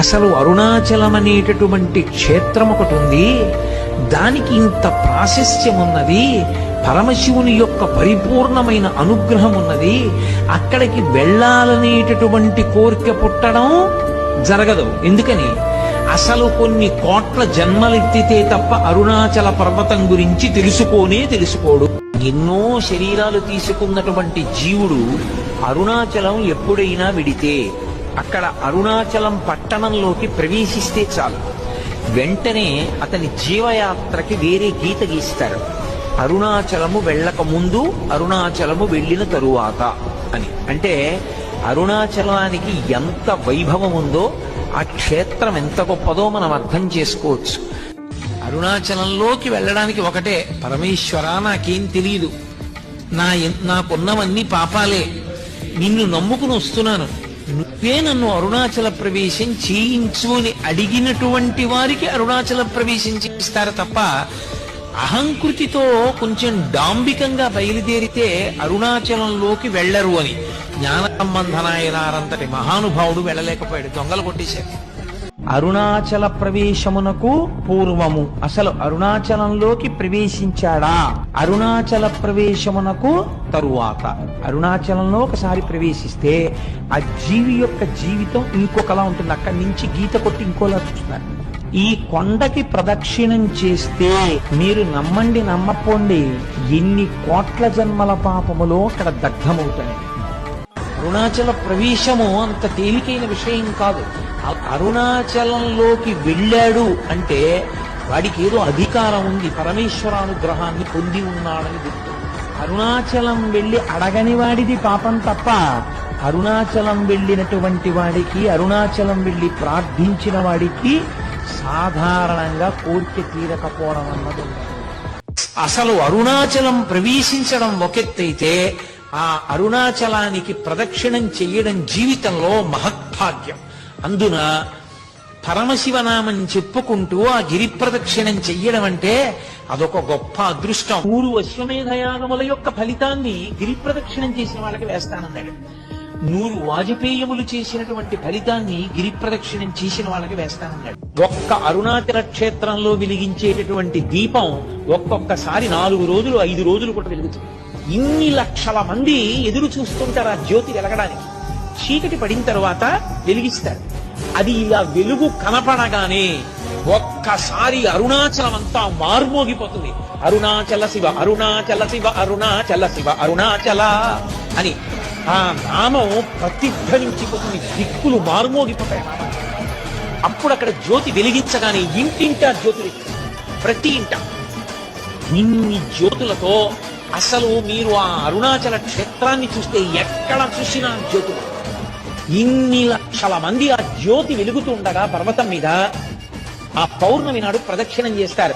అసలు అరుణాచలం అనేటటువంటి క్షేత్రం ఒకటి ఉంది దానికి ఇంత ప్రాశస్త్యం ఉన్నది పరమశివుని యొక్క పరిపూర్ణమైన అనుగ్రహం ఉన్నది అక్కడికి వెళ్ళాలనేటటువంటి కోరిక పుట్టడం జరగదు. ఎందుకని? అసలు కొన్ని కోట్ల జన్మలెత్తితే తప్ప అరుణాచల పర్వతం గురించి తెలుసుకోనే తెలుసుకోడు. ఎన్నో శరీరాలు తీసుకున్నటువంటి జీవుడు అరుణాచలం ఎప్పుడైనా విడితే అక్కడ అరుణాచలం పట్టణంలోకి ప్రవేశిస్తే చాలు. వెంటనే అతని జీవయాత్రకి వేరే గీత గీస్తారు. అరుణాచలము వెళ్ళక ముందు అరుణాచలము వెళ్ళిన తరువాత అని. అంటే అరుణాచలానికి ఎంత వైభవం ఉందో ఆ క్షేత్రం ఎంత గొప్పదో మనం అర్థం చేసుకోవచ్చు. అరుణాచలంలోకి వెళ్ళడానికి ఒకటే పరమేశ్వర నాకేం తెలియదు నా నాకున్నవన్నీ పాపాలే. నిన్ను నమ్ముకుని వస్తున్నాను. నువ్వే నన్ను అరుణాచల ప్రవేశం చేయించు అని అడిగినటువంటి వారికి అరుణాచల ప్రవేశం చేయిస్తారు తప్ప అహంకృతితో కొంచెం డాంబికంగా బయలుదేరితే అరుణాచలంలోకి వెళ్ళరు అని. జ్ఞాన సంబంధనాయనారంతటి మహానుభావుడు వెళ్ళలేకపోయాడు దొంగలు కొట్టేశారు. అరుణాచల ప్రవేశమునకు పూర్వము. అసలు అరుణాచలంలోకి ప్రవేశించాడా? అరుణాచల ప్రవేశమునకు తరువాత. అరుణాచలంలో ఒకసారి ప్రవేశిస్తే ఆ జీవి యొక్క జీవితం ఇంకొకలా ఉంటుంది. అక్కడి నుంచి గీత కొట్టి ఇంకోలా చూస్తారు. ఈ కొండకి ప్రదక్షిణం చేస్తే మీరు నమ్మండి నమ్మపోండి ఎన్ని కోట్ల జన్మల పాపములో అక్కడ దగ్ధమవుతాయి అరుణాచల ప్రవేశము అంత తేలికైన విషయం కాదు. అరుణాచలంలోకి వెళ్ళాడు అంటే వాడికి ఏదో అధికారం ఉంది పరమేశ్వరానుగ్రహాన్ని పొంది ఉన్నాడని గుర్తు. అరుణాచలం వెళ్ళి అడగని వాడిది పాపం తప్ప అరుణాచలం వెళ్ళినటువంటి వాడికి అరుణాచలం వెళ్ళి ప్రార్థించిన వాడికి సాధారణంగా కోరిక తీరకపోవడం అన్నది అసలు అరుణాచలం ప్రవేశించడం ఒకెత్తైతే ఆ అరుణాచలానికి ప్రదక్షిణం చెయ్యడం జీవితంలో మహద్భాగ్యం. అందున పరమశివనామం చెప్పుకుంటూ ఆ గిరి ప్రదక్షిణం చెయ్యడం అంటే అదొక గొప్ప అదృష్టం. మూడు అశ్వమేధయాగముల యొక్క ఫలితాన్ని గిరి ప్రదక్షిణం చేసిన వాళ్ళకి వేస్తానన్నాడు. నూరు వాజపేయములు చేసినటువంటి ఫలితాన్ని గిరి ప్రదక్షిణం చేసిన వాళ్ళకి వేస్తానన్నాడు. ఒక్క అరుణాచల క్షేత్రంలో వెలిగించేటటువంటి దీపం ఒక్కొక్కసారి నాలుగు రోజులు ఐదు రోజులు కూడా వెలుగుతుంది. ఇన్ని లక్షల మంది ఎదురు చూస్తుంటారు ఆ జ్యోతి వెలగడానికి. చీకటి పడిన తర్వాత వెలిగిస్తారు. అది ఇలా వెలుగు కనపడగానే ఒక్కసారి అరుణాచలం అంతా మార్మోగిపోతుంది. అరుణాచల శివ అరుణాచల శివ అరుణాచల శివ అరుణాచల అని ఆ నామం ప్రతిధ్వనించిపోతుంది. దిక్కులు మార్మోగిపోతాయి. అప్పుడు అక్కడ జ్యోతి వెలిగించగానే ఇంటింటా జ్యోతి ప్రతి ఇంట. ఇన్ని జ్యోతులతో అసలు మీరు ఆ అరుణాచల క్షేత్రాన్ని చూస్తే ఎక్కడ చూసినా జ్యోతులు ఇన్ని లక్షల మంది ఆ జ్యోతి వెలుగుతుండగా పర్వతం మీద ఆ పౌర్ణమి నాడు ప్రదక్షిణం చేస్తారు.